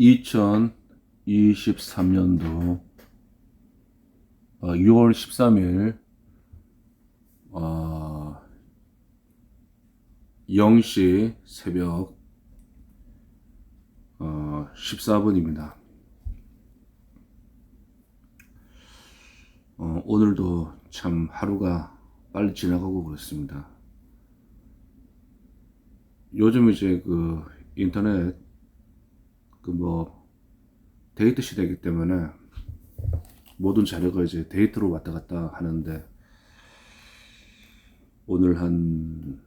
2023년도 6월 13일 어, 0시 새벽 어, 14분입니다. 어, 오늘도 참 하루가 빨리 지나가고 그렇습니다. 요즘 이제 그 인터넷 그 뭐 데이트 시대이기 때문에 모든 자료가 이제 데이트로 왔다 갔다 하는데 오늘 한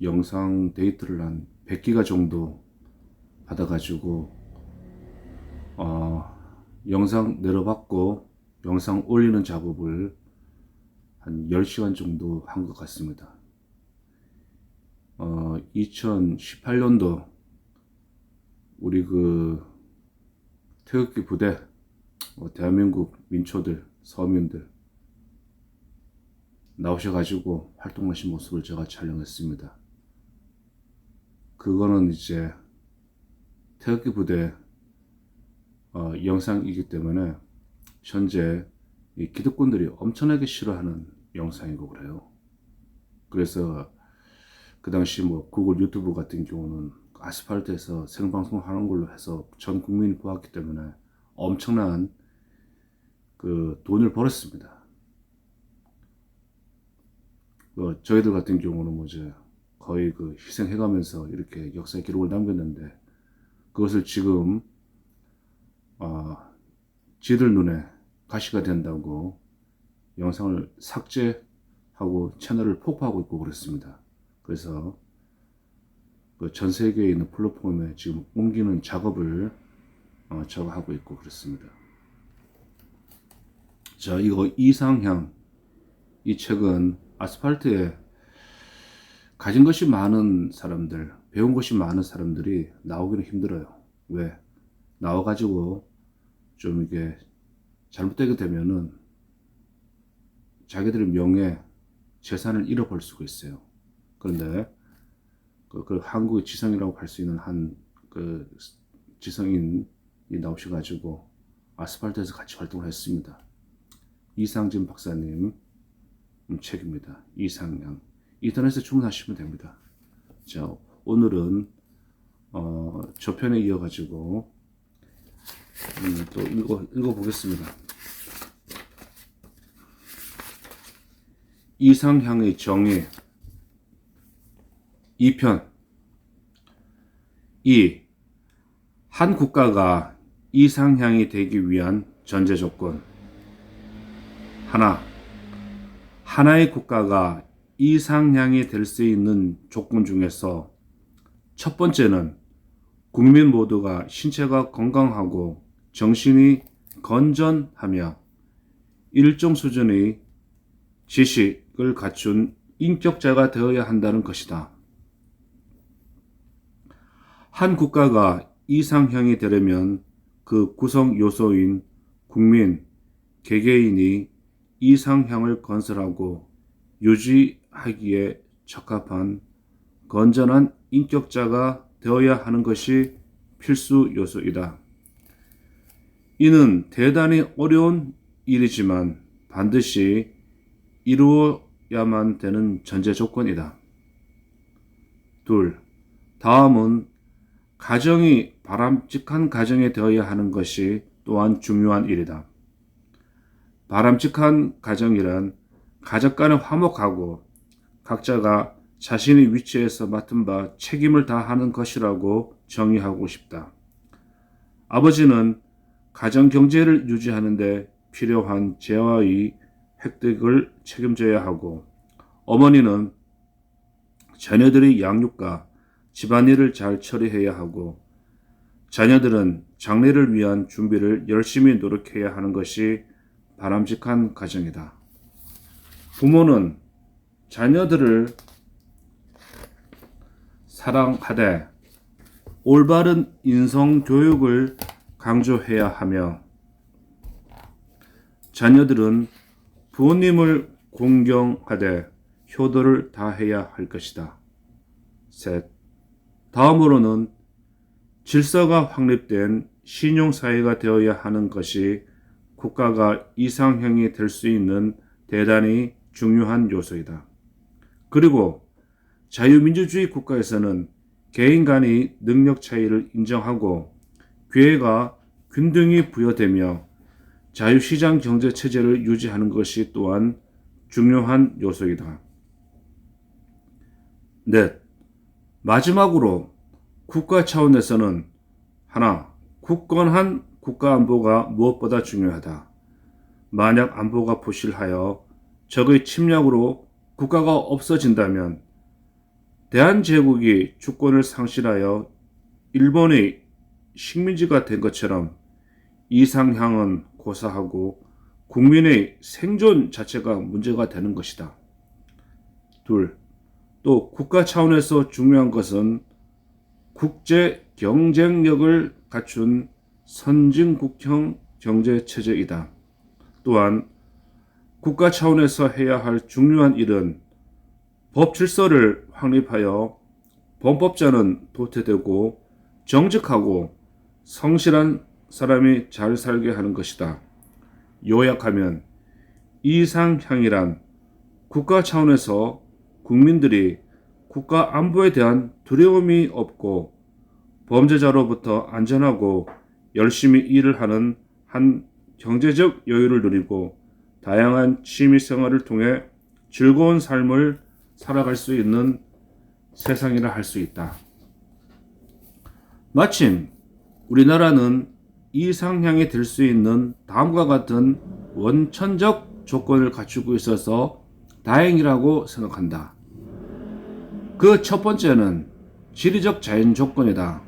영상 데이트를 한 100기가 정도 받아가지고 어, 영상 내려받고 영상 올리는 작업을 한 10시간 정도 한 것 같습니다. 어, 2018년도 우리 그 태극기 부대, 어, 대한민국 민초들, 서민들 나오셔가지고 활동하신 모습을 제가 촬영했습니다. 그거는 이제 태극기 부대 어, 영상이기 때문에 현재 이 기득권들이 엄청나게 싫어하는 영상이고 그래요. 그래서 그 당시 뭐 구글 유튜브 같은 경우는 아스팔트에서 생방송 하는 걸로 해서 전 국민이 보았기 때문에 엄청난 그 돈을 벌었습니다. 그 저희들 같은 경우는 뭐 이제 거의 그 희생해가면서 이렇게 역사의 기록을 남겼는데 그것을 지금 아 지들 눈에 가시가 된다고 영상을 삭제하고 채널을 폭파하고 있고 그렇습니다. 그래서 그 전 세계에 있는 플랫폼에 지금 옮기는 작업을 어, 제가 하고 있고 그렇습니다. 자, 이거 이상향 이 책은 아스팔트에 가진 것이 많은 사람들, 배운 것이 많은 사람들이 나오기는 힘들어요. 왜? 나와가지고 좀 이게 잘못되게 되면은 자기들의 명예, 재산을 잃어버릴 수가 있어요. 그런데 그, 그 한국의 지성이라고 할 수 있는 한 그 지성인이 나오셔가지고 아스팔트에서 같이 활동을 했습니다. 이상진 박사님 책입니다. 이상양 인터넷에 주문하시면 됩니다. 자 오늘은 어, 저편에 이어가지고 음, 또 읽어 읽어 보겠습니다. 이상향의 정의 2편 2. 한 국가가 이상향이 되기 위한 전제 조건 하나 하나의 국가가 이상향이 될 수 있는 조건 중에서 첫 번째는 국민 모두가 신체가 건강하고 정신이 건전하며 일정 수준의 지식을 갖춘 인격자가 되어야 한다는 것이다. 한 국가가 이상향이 되려면 그 구성 요소인 국민, 개개인이 이상향을 건설하고 유지하기에 적합한 건전한 인격자가 되어야 하는 것이 필수 요소이다. 이는 대단히 어려운 일이지만 반드시 이루어야만 되는 전제 조건이다. 둘, 다음은 가정이 바람직한 가정이 되어야 하는 것이 또한 중요한 일이다. 바람직한 가정이란 가족 간에 화목하고 각자가 자신의 위치에서 맡은 바 책임을 다하는 것이라고 정의하고 싶다. 아버지는 가정 경제를 유지하는데 필요한 재화의 획득을 책임져야 하고 어머니는 자녀들의 양육과 집안일을 잘 처리해야 하고 자녀들은 장래를 위한 준비를 열심히 노력해야 하는 것이 바람직한 가정이다. 부모는 자녀들을 사랑하되 올바른 인성 교육을 강조해야 하며 자녀들은 부모님을 공경하되 효도를 다해야 할 것이다. 셋. 다음으로는 질서가 확립된 신용사회가 되어야 하는 것이 국가가 이상형이 될 수 있는 대단히 중요한 요소이다. 그리고 자유민주주의 국가에서는 개인 간의 능력 차이를 인정하고 기회가 균등히 부여되며 자유시장 경제 체제를 유지하는 것이 또한 중요한 요소이다. 넷. 마지막으로 국가 차원에서는 하나, 굳건한 국가 안보가 무엇보다 중요하다. 만약 안보가 부실하여 적의 침략으로 국가가 없어진다면 대한제국이 주권을 상실하여 일본의 식민지가 된 것처럼 이상향은 고사하고 국민의 생존 자체가 문제가 되는 것이다. 둘, 또 국가 차원에서 중요한 것은 국제 경쟁력을 갖춘 선진국형 경제 체제이다. 또한 국가 차원에서 해야 할 중요한 일은 법 질서를 확립하여 범법자는 도태되고 정직하고 성실한 사람이 잘 살게 하는 것이다. 요약하면 이상향이란 국가 차원에서 국민들이 국가 안보에 대한 두려움이 없고 범죄자로부터 안전하고 열심히 일을 하는 한 경제적 여유를 누리고 다양한 취미 생활을 통해 즐거운 삶을 살아갈 수 있는 세상이라 할 수 있다. 마침 우리나라는 이상향이 될 수 있는 다음과 같은 원천적 조건을 갖추고 있어서 다행이라고 생각한다. 그 첫 번째는 지리적 자연 조건이다.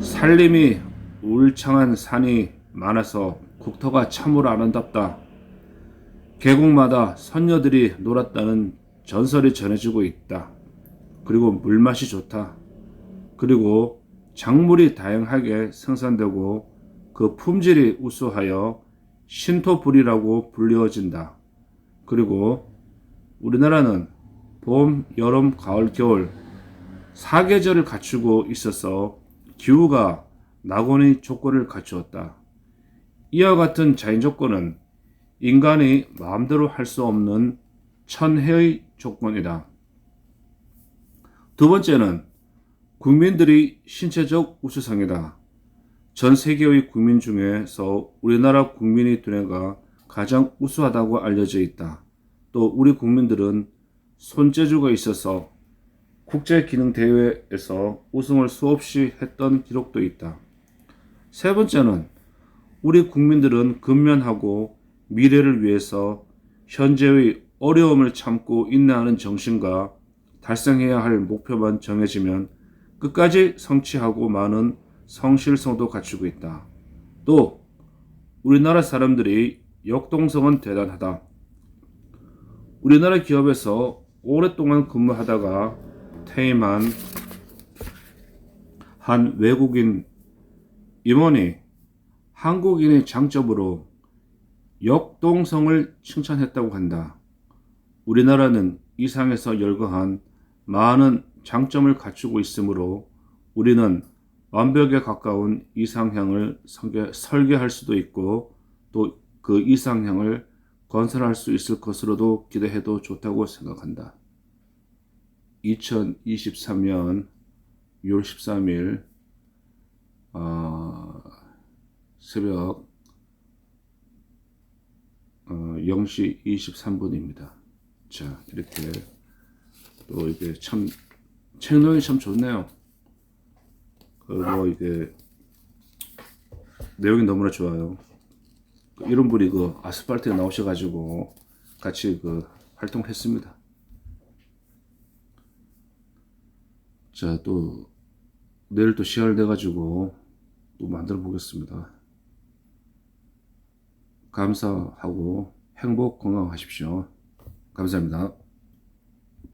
산림이 울창한 산이 많아서 국토가 참으로 아름답다. 계곡마다 선녀들이 놀았다는 전설이 전해지고 있다. 그리고 물맛이 좋다. 그리고 작물이 다양하게 생산되고 그 품질이 우수하여 신토불이라고 불리워진다. 그리고 우리나라는 봄, 여름, 가을, 겨울 사계절을 갖추고 있어서 기후가 낙원의 조건을 갖추었다. 이와 같은 자연 조건은 인간이 마음대로 할 수 없는 천혜의 조건이다. 두 번째는 국민들이 신체적 우수상이다. 전 세계의 국민 중에서 우리나라 국민의 두뇌가 가장 우수하다고 알려져 있다. 또 우리 국민들은 손재주가 있어서 국제 기능 대회에서 우승을 수없이 했던 기록도 있다. 세 번째는 우리 국민들은 근면하고 미래를 위해서 현재의 어려움을 참고 인내하는 정신과 달성해야 할 목표만 정해지면 끝까지 성취하고 많은 성실성도 갖추고 있다. 또 우리나라 사람들이 역동성은 대단하다. 우리나라 기업에서 오랫동안 근무하다가 퇴임한 한 외국인 임원이 한국인의 장점으로 역동성을 칭찬했다고 한다. 우리나라는 이상에서 열거한 많은 장점을 갖추고 있으므로 우리는 완벽에 가까운 이상향을 설계, 설계할 수도 있고 또 그 이상향을 건설할 수 있을 것으로도 기대해도 좋다고 생각한다. 2023년 6월 13일 어, 새벽 어, 0시 23분입니다. 자, 이렇게 또 이게 참 책nội 참 좋네요. 그리고 이게 내용이 너무나 좋아요. 이런 분이 그 아스팔트에 나오셔가지고 같이 그 활동했습니다. 자, 또 내일 또 시야를 내가지고 또 만들어 보겠습니다. 감사하고 행복 건강하십시오. 감사합니다.